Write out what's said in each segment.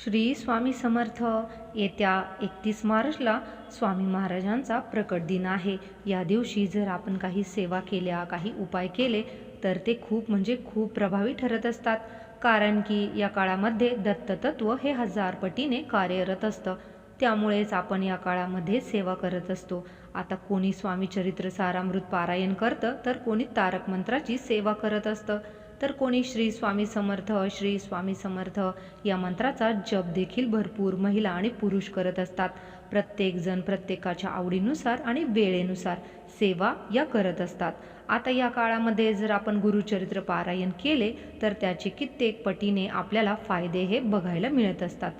श्री स्वामी समर्थ. येत्या एकतीस मार्चला स्वामी महाराजांचा प्रकट दिन आहे. या दिवशी जर आपण काही सेवा केल्या काही उपाय केले तर ते खूप म्हणजे खूप प्रभावी ठरत असतात. कारण की या काळामध्ये दत्ततत्व हे हजार पटीने कार्यरत असतं. त्यामुळेच आपण या काळामध्ये सेवा करत असतो. आता कोणी स्वामी चरित्र सारामृत पारायण करतं तर कोणी तारक मंत्राची सेवा करत असतं. तर कोणी श्री स्वामी समर्थ श्री स्वामी समर्थ या मंत्राचा जप देखील भरपूर महिला आणि पुरुष करत असतात. प्रत्येकजण प्रत्येकाच्या आवडीनुसार आणि वेळेनुसार सेवा या करत असतात. आता या काळामध्ये जर आपण गुरुचरित्र पारायण केले तर त्याचे कित्येक पटीने आपल्याला फायदे हे बघायला मिळत असतात.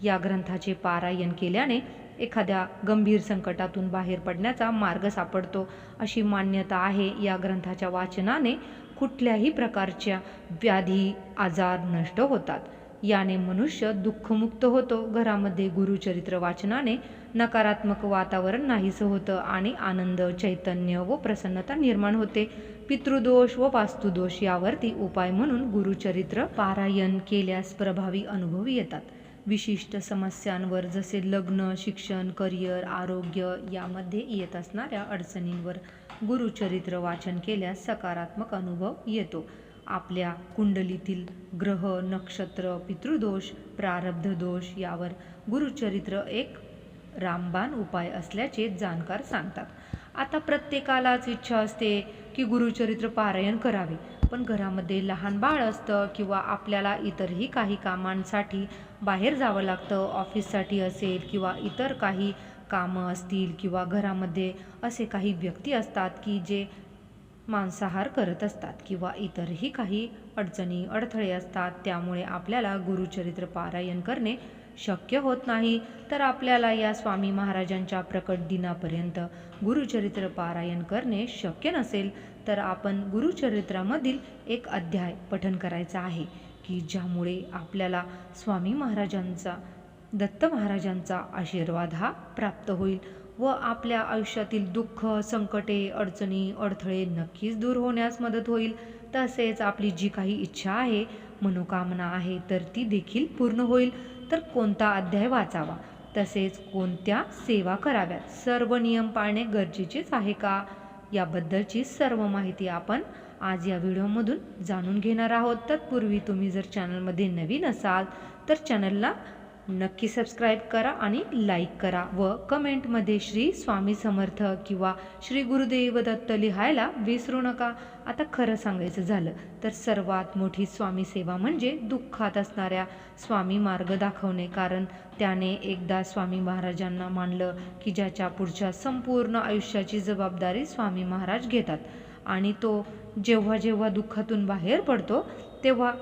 या ग्रंथाचे पारायण केल्याने एखाद्या गंभीर संकटातून बाहेर पडण्याचा मार्ग सापडतो. अशी मान्यता आहे या ग्रंथाच्या वाचनाने. कुठल्याही प्रकारच्या व्याधी आजार नष्ट होतात. याने मनुष्य दुःखमुक्त होतो. घरामध्ये गुरुचरित्र वाचनाने नकारात्मक वातावरण नाहीसं होतं आणि आनंद चैतन्य व प्रसन्नता निर्माण होते. पितृदोष व वास्तुदोष यावरती उपाय म्हणून गुरुचरित्र पारायण केल्यास प्रभावी अनुभव येतात. विशिष्ट समस्यांवर जसे लग्न शिक्षण करिअर आरोग्य यामध्ये येत असणाऱ्या अडचणींवर गुरुचरित्र वाचन केल्यास सकारात्मक अनुभव येतो. आपल्या कुंडलीतील ग्रह नक्षत्र पितृदोष प्रारब्ध दोष यावर गुरुचरित्र एक रामबाण उपाय असल्याचे जाणकार सांगतात. आता प्रत्येकालाच इच्छा असते की गुरुचरित्र पारायण करावे. पण घरामध्ये लहान बाळ असतं किंवा आपल्याला इतरही काही कामांसाठी बाहेर जावं लागतं ऑफिससाठी असेल किंवा इतर काही कामं असतील किंवा घरामध्ये असे काही व्यक्ती असतात की जे मांसाहार करत असतात किंवा इतरही काही अडचणी अडथळे असतात त्यामुळे आपल्याला गुरुचरित्र पारायण करणे शक्य होत नाही. तर आपल्याला या स्वामी महाराजांच्या प्रकट दिनापर्यंत गुरुचरित्र पारायण करणे शक्य नसेल तर आपण गुरुचरित्रामधील एक अध्याय पठन करायचा आहे की ज्यामुळे आपल्याला स्वामी महाराजांचा दत्त महाराजांचा आशीर्वाद हा प्राप्त होईल व आपल्या आयुष्यातील दुःख संकटे अडचणी अडथळे नक्कीच दूर होण्यास मदत होईल. तसेच आपली जी काही इच्छा आहे मनोकामना आहे तर ती देखील पूर्ण होईल. तर कोणता अध्याय वाचावा? तसेच कोणत्या सेवा कराव्यात? सर्व नियम पाळणे गरजेचेच आहे का? याबद्दलची सर्व माहिती आपण आज या व्हिडिओमधून जाणून घेणार आहोत. तत्पूर्वी तुम्ही जर चॅनलमध्ये नवीन असाल तर चॅनलला नक्की सबस्क्राईब करा आणि लाईक करा व कमेंटमध्ये श्री स्वामी समर्थ किंवा श्री गुरुदेव दत्त लिहायला विसरू नका. आता खरं सांगायचं झालं तर सर्वात मोठी स्वामी सेवा म्हणजे दुःखात असणाऱ्या स्वामी मार्ग दाखवणे. कारण त्याने एकदा स्वामी महाराजांना मानलं की ज्याच्या पुढच्या संपूर्ण आयुष्याची जबाबदारी स्वामी महाराज घेतात. आणि तो जेव्हा जेव्हा दुःखातून बाहेर पडतो तेव्हा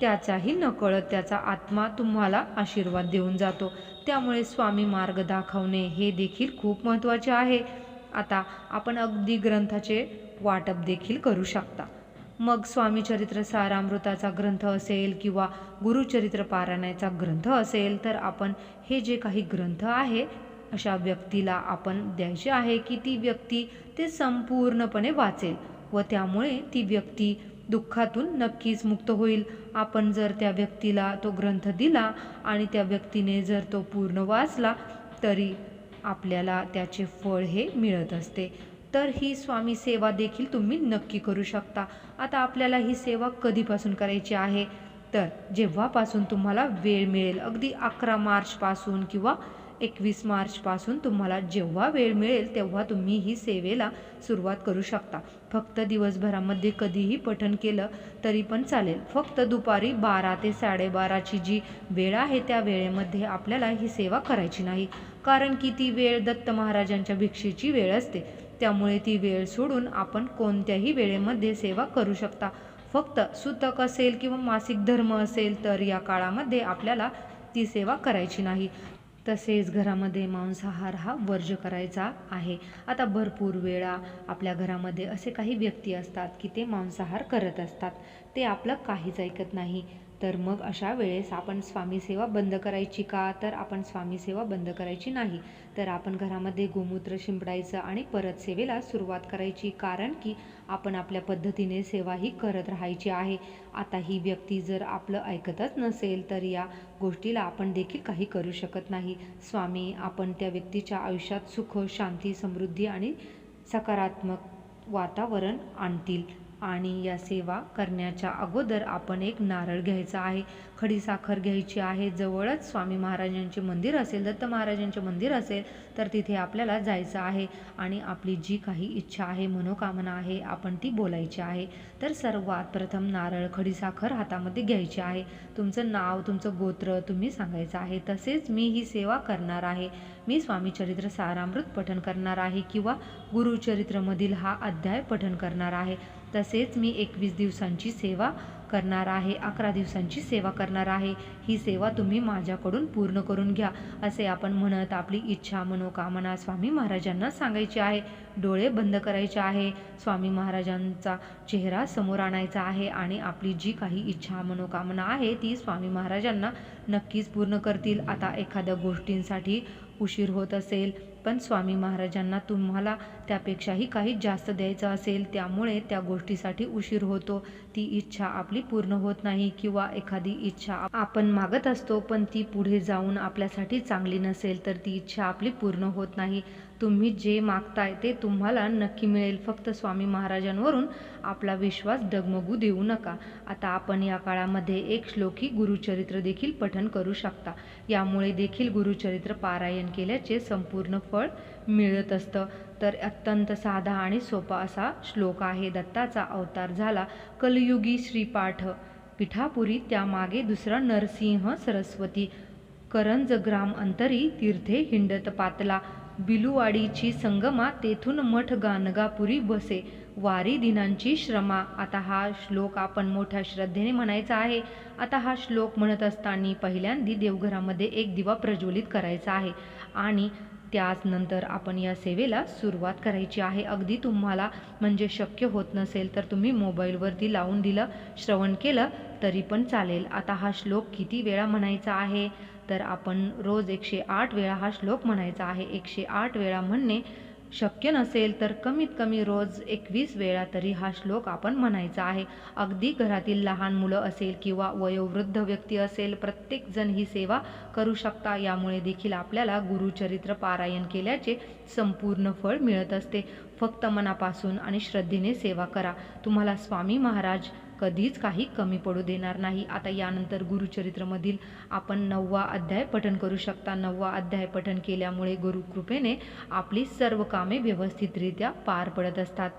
त्याचाही नकळत त्याचा आत्मा तुम्हाला आशीर्वाद देऊन जातो. त्यामुळे स्वामी मार्ग दाखवणे हे देखील खूप महत्त्वाचे आहे. आता आपण अगदी ग्रंथाचे वाटप देखील करू शकता. मग स्वामी चरित्र सारामृताचा ग्रंथ असेल किंवा गुरुचरित्र पारायणाचा ग्रंथ असेल तर आपण हे जे काही ग्रंथ आहे अशा व्यक्तीला आपण द्यायचे आहे की ती व्यक्ती ते संपूर्णपणे वाचेल व त्यामुळे ती व्यक्ती दुःखातून नक्कीच मुक्त होईल. आपण जर त्या व्यक्तीला तो ग्रंथ दिला आणि त्या व्यक्तीने जर तो पूर्ण वाचला तरी आपल्याला त्याचे फळ हे मिळत असते. तर ही स्वामी सेवा देखील तुम्ही नक्की करू शकता. आता आपल्याला ही सेवा कधीपासून करायची आहे? तर जेव्हापासून तुम्हाला वेळ मिळेल अगदी अकरा मार्चपासून किंवा एकवीस मार्चपासून तुम्हाला जेव्हा वेळ मिळेल तेव्हा तुम्ही ही सेवेला सुरुवात करू शकता. फक्त दिवसभरामध्ये कधीही पठण केलं तरी पण चालेल. फक्त दुपारी बारा ते साडेबाराची जी वेळ आहे त्या वेळेमध्ये आपल्याला ही सेवा करायची नाही. कारण की ती वेळ दत्त महाराजांच्या भिक्षेची वेळ असते. त्यामुळे ती वेळ सोडून आपण कोणत्याही वेळेमध्ये सेवा करू शकता. फक्त सुतक असेल किंवा मासिक धर्म असेल तर या काळामध्ये आपल्याला ती सेवा करायची नाही. तसेच घरामध्ये मांसाहार हा वर्ज करायचा आहे. आता भरपूर वेळा आपल्या घरामध्ये असे काही व्यक्ती असतात की ते मांसाहार करत असतात. ते आपलं काहीच ऐकत नाही. तर मग अशा वेळेस आपण स्वामी सेवा बंद करायची का? तर आपण स्वामी सेवा बंद करायची नाही. तर आपण घरामध्ये गोमूत्र शिंपडायचं आणि परत सेवेला सुरुवात करायची. कारण की आपण आपल्या पद्धतीने सेवा ही करत राहायची आहे. आता ही व्यक्ती जर आपलं ऐकतच नसेल तर या गोष्टीला आपण देखील काही करू शकत नाही. स्वामी आपण त्या व्यक्तीच्या आयुष्यात सुख शांती समृद्धी आणि सकारात्मक वातावरण आणतील. आणि या सेवा करण्याच्या अगोदर आपण एक नारळ घ्यायचा आहे खडीसाखर घ्यायची आहे जवळच स्वामी महाराजांचे मंदिर असेल दत्त महाराजांचे मंदिर असेल तर तिथे आपल्याला जायचं आहे आणि आपली जी काही इच्छा आहे मनोकामना आहे आपण ती बोलायची आहे. तर सर्वात प्रथम नारळ खडीसाखर हातामध्ये घ्यायची आहे. तुमचं नाव तुमचं गोत्र तुम्ही सांगायचं आहे. तसेच मी ही सेवा करणार आहे. मी स्वामी चरित्र सारामृत पठण करणार आहे किंवा गुरुचरित्रमधील हा अध्याय पठण करणार आहे. तसेच मी एकवीस दिवसांची सेवा करणार आहे अकरा दिवसांची सेवा करणार आहे. ही सेवा तुम्ही माझ्याकडून पूर्ण करून घ्या असे आपण म्हणत आपली इच्छा मनोकामना स्वामी महाराजांना सांगायची आहे. डोळे बंद करायचे आहे. स्वामी महाराजांचा चेहरा समोर आणायचा आहे आणि आपली जी काही इच्छा मनोकामना आहे ती स्वामी महाराजांना नक्कीच पूर्ण करतील. आता एखाद्या गोष्टींसाठी उशीर होत असेल. पण स्वामी महाराजांना तुम्हाला त्यापेक्षाही काही जास्त द्यायचं असेल त्यामुळे त्या गोष्टीसाठी उशीर होतो. ती इच्छा आपली पूर्ण होत नाही किंवा एखादी इच्छा आपण मागत असतो पण ती पुढे जाऊन आपल्यासाठी चांगली नसेल तर ती इच्छा आपली पूर्ण होत नाही. तुम्ही जे मागताय ते तुम्हाला नक्की मिळेल. फक्त स्वामी महाराजांवरून आपला विश्वास डगमगू देऊ नका. आता आपण या काळामध्ये एक श्लोकी गुरुचरित्र देखील पठन करू शकता. यामुळे देखील गुरुचरित्र पारायण केल्याचे संपूर्ण फळ मिळत असतं. तर अत्यंत साधा आणि सोपा असा श्लोक आहे. दत्ताचा अवतार झाला कलयुगी श्रीपाठ. पिठापुरी त्यामागे दुसरा नरसिंह सरस्वती. करंज ग्राम अंतरी तीर्थे हिंडत पातला. बिलुवाडीची संगमा तेथून मठ गानगापुरी बसे. वारी दिनांची श्रमा. आता हा श्लोक आपण मोठ्या श्रद्धेने म्हणायचा आहे. आता हा श्लोक म्हणत असताना पहिल्यांदी देवघरामध्ये एक दिवा प्रज्वलित करायचा आहे. आणि त्याच नंतर आपण या सेवेला सुरुवात करायची आहे. अगदी तुम्हाला म्हणजे शक्य होत नसेल तर तुम्ही मोबाईलवरती लावून दिलं श्रवण केलं तरी पण चालेल. आता हा श्लोक किती वेळा म्हणायचा आहे? तर आपण रोज एकशे आठ वेळा हा श्लोक म्हणायचा आहे. एकशे आठ वेळा म्हणणे शक्य नसेल तर कमीत कमी रोज एकवीस वेळा तरी हा श्लोक आपण म्हणायचा आहे. अगदी घरातील लहान मुलं असेल किंवा वयोवृद्ध व्यक्ती असेल प्रत्येकजण ही सेवा करू शकता. यामुळे देखील आपल्याला गुरुचरित्र पारायण केल्याचे संपूर्ण फळ मिळत असते. फक्त मनापासून आणि श्रद्धेने सेवा करा. तुम्हाला स्वामी महाराज कधीच काही कमी पडू देणार नाही. आता यानंतर गुरुचरित्रमधील आपण नववा अध्याय पठन करू शकता. नववा अध्याय पठन केल्यामुळे गुरुकृपेने आपली सर्व कामे व्यवस्थितरित्या पार पडत असतात.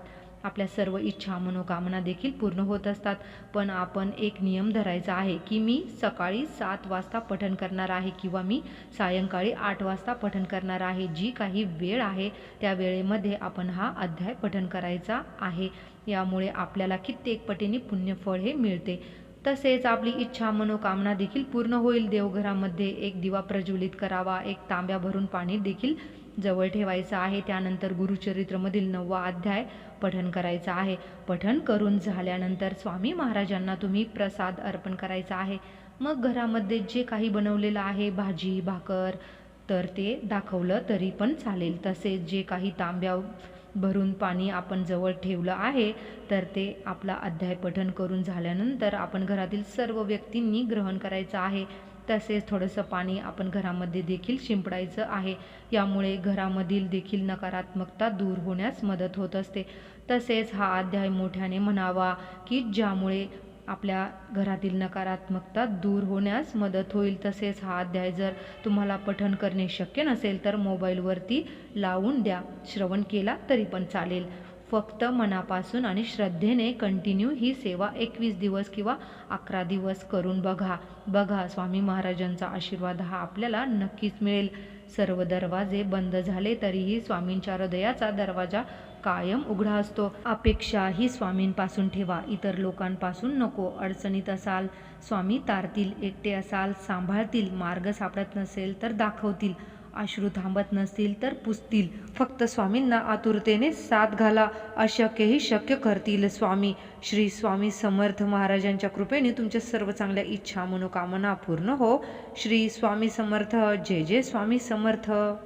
आपल्या सर्व इच्छा मनोकामना देखील पूर्ण होत असतात. पण आपण एक नियम धरायचा आहे की मी सकाळी सात वाजता पठण करणार आहे किंवा मी सायंकाळी आठ वाजता पठण करणार आहे. जी काही वेळ आहे त्या वेळेमध्ये आपण हा अध्याय पठण करायचा आहे. यामुळे आपल्याला कित्येक पटीने पुण्यफळ हे मिळते. तसेच आपली इच्छा मनोकामना देखील पूर्ण होईल. देवघरामध्ये एक दिवा प्रज्वलित करावा एक तांब्या भरून पाणी देखील जवळ ठेवायचं आहे. त्यानंतर गुरुचरित्रमधील नववा अध्याय पठन करायचा आहे. पठन करून झाल्यानंतर स्वामी महाराजांना तुम्ही प्रसाद अर्पण करायचा आहे. मग घरामध्ये जे काही बनवलेलं आहे भाजी भाकर तर ते दाखवलं तरी पण चालेल. तसेच जे काही तांब्या भरून पाणी आपण जवळ ठेवलं आहे तर ते आपला अध्याय पठन करून झाल्यानंतर आपण घरातील सर्व व्यक्तींनी ग्रहण करायचं आहे. तसेच थोडंसं पाणी आपण घरामध्ये देखील शिंपडायचं आहे. यामुळे घरामधील देखील नकारात्मकता दूर होण्यास मदत होत असते. तसेच हा अध्याय मोठ्याने म्हणावा की ज्यामुळे आपल्या घरातील नकारात्मकता दूर होण्यास मदत होईल. तसेच हा अध्याय जर तुम्हाला पठन करणे शक्य नसेल तर मोबाईलवरती लावून द्या. श्रवण केला तरी पण चालेल. फक्त मनापासून आणि श्रद्धेने कंटिन्यू ही सेवा एकवीस दिवस किंवा अकरा दिवस करून बघा. बघा स्वामी महाराजांचा आशीर्वाद हा आपल्याला नक्कीच मिळेल. सर्व दरवाजे बंद झाले तरीही स्वामींच्या हृदयाचा दरवाजा कायम उघडा असतो. अपेक्षा ही स्वामींपासून ठेवा. इतर लोकांपासून नको. अडचणीत असाल स्वामी तारतील एकटे असाल सांभाळतील. मार्ग सापडत नसेल तर दाखवतील. अश्रू थांबत नसतील तर पुसतील. फक्त स्वामींना आतुरतेने साथ घाला. अशक्यही शक्य करतील स्वामी. श्री स्वामी समर्थ महाराजांच्या कृपेने तुमच्या सर्व चांगल्या इच्छा मनोकामना पूर्ण हो. श्री स्वामी समर्थ. जय जय स्वामी समर्थ.